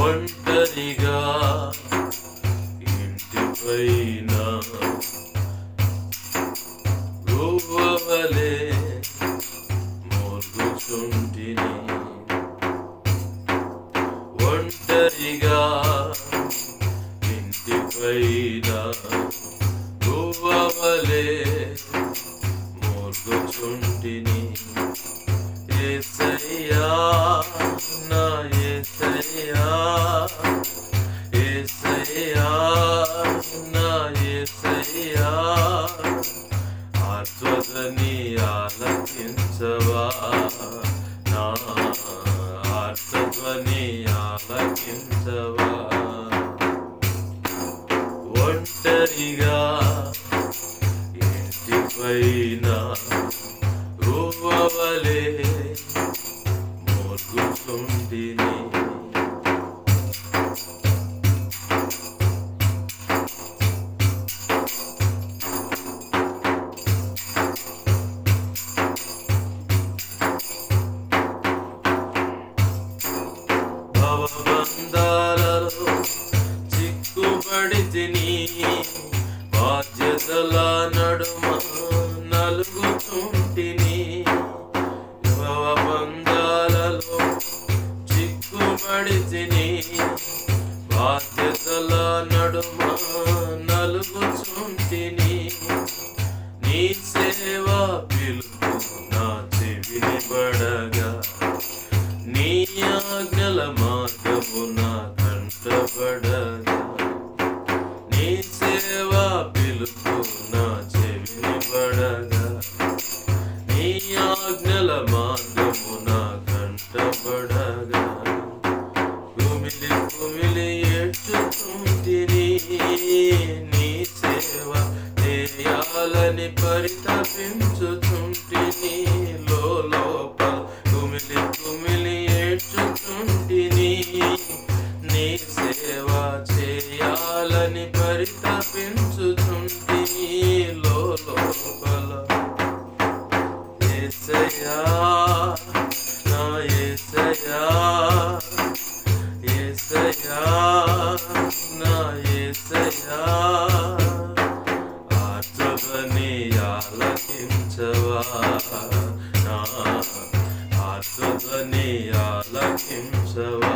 ఒంటరిగా ఇంటిపైన గువ్వవలే మోర్గుచుంటిని ఒంటరిగా ఇంటిపైన గువ్వవలే మోర్గుచుంటిని ఆత్మని ఆలకించవా ఒంటరిగా ఇంటిపైన రువ్వవలే మోర్గుచుంటిని భవబంధాలలో చిక్కుబడి తిని బాధ్యతల నడుమ నలుగుచుంటిని భవబంధాలలో చిక్కుబడితిని బాధ్యతల నడుమ నలుగుచుంటిని నీ సేవ పిలుపు నా చెవిని పడగా నీ ఆజ్ఞల మార్గము నా కంటపడగా నీ సేవ పిలుపు నా చెవిని పడగా. నీ ఆజ్ఞల మార్గము నా కంటపడగా కుమిలి కుమిలి నీ సేవ చేయాలని పరితపించుచుంటిని లోపల కుమిలి కుమిలి ఆత్మని ఆలకించవా?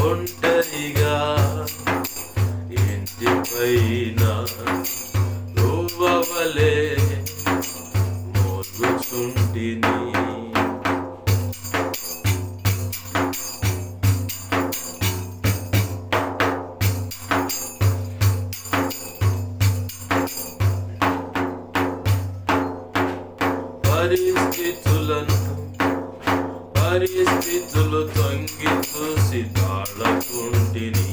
ఒంటరిగా ఇంటిపైన నువ్వవలే మోర్గుచుంటిని. పరిస్థితులను పరిస్థితులు తొంగి చూసి తాళకుంటిని.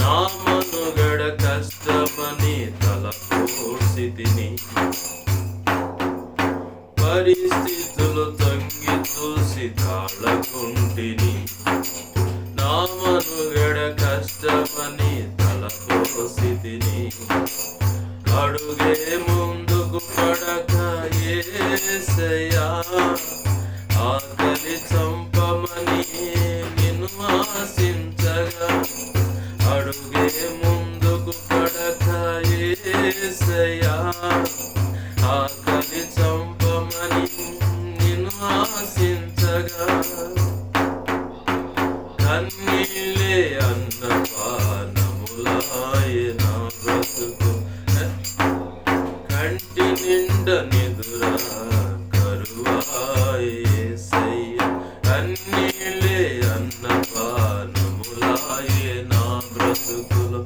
నా మనుగడ కష్టమని తలపోసితిని పరిస్థితులు తొంగి చూసి తాళకుంటిని. నా మనుగడ కష్టమని తలపోసితిని అడుగే ముందు పడక ఏసయ్యా. ఆకలి చంపమని నిన్ను ఆశించగా. అడుగే ముందుకు పడక ఏసయ్యా. కంటి నిండ నిదురా కరువాయేసయ్య కన్నీళ్ళే అన్న పానములాయ నా బ్రతుకులు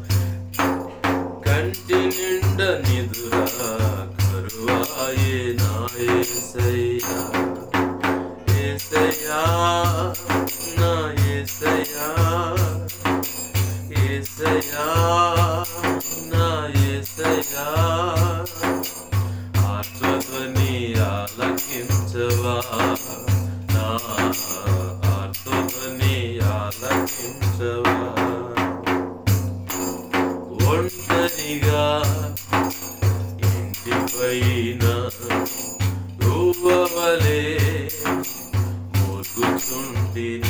కంటి నిండ నిదురా కరువాయే విశ్వైన ధ్రువవలే మొరుగుచుంటిని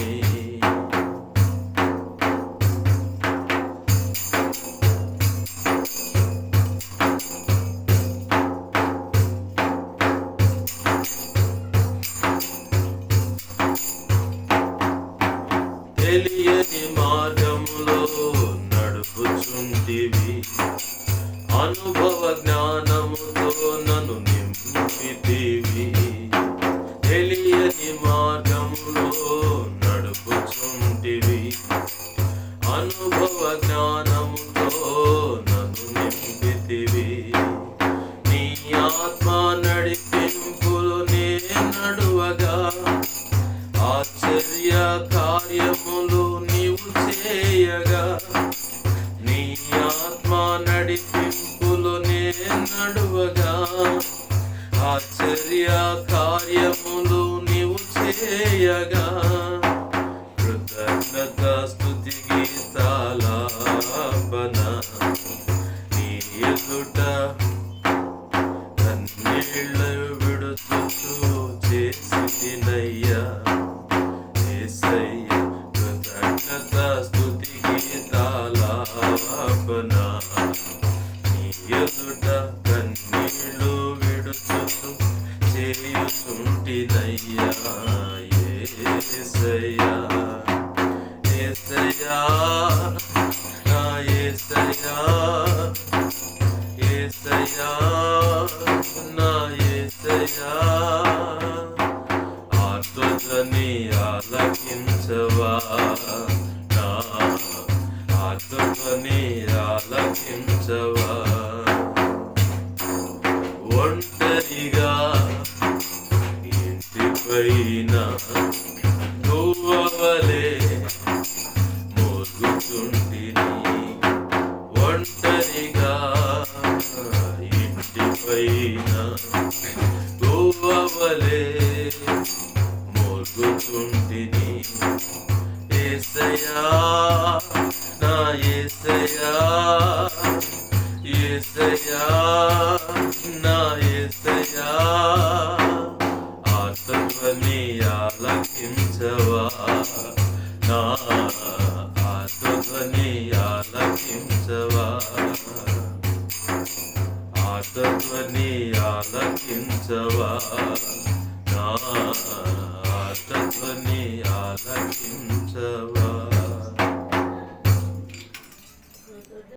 నడువగా. ఆశ్చర్య కార్యములు నీవు చేయగా. కృతజ్ఞత స్థుతి గీతాలాపన. నీ ఎదుట కన్నీళ్ళు విడుచుతూ చేసి తినయ్యా కృతజ్ఞత స్థుతి గీతాలాపన. నీ ఎదుట హాయిగా ఇంటిపైన గోవలే మోగుతుంటిని ఏసయా నా ఏసయా ఆలకించవా?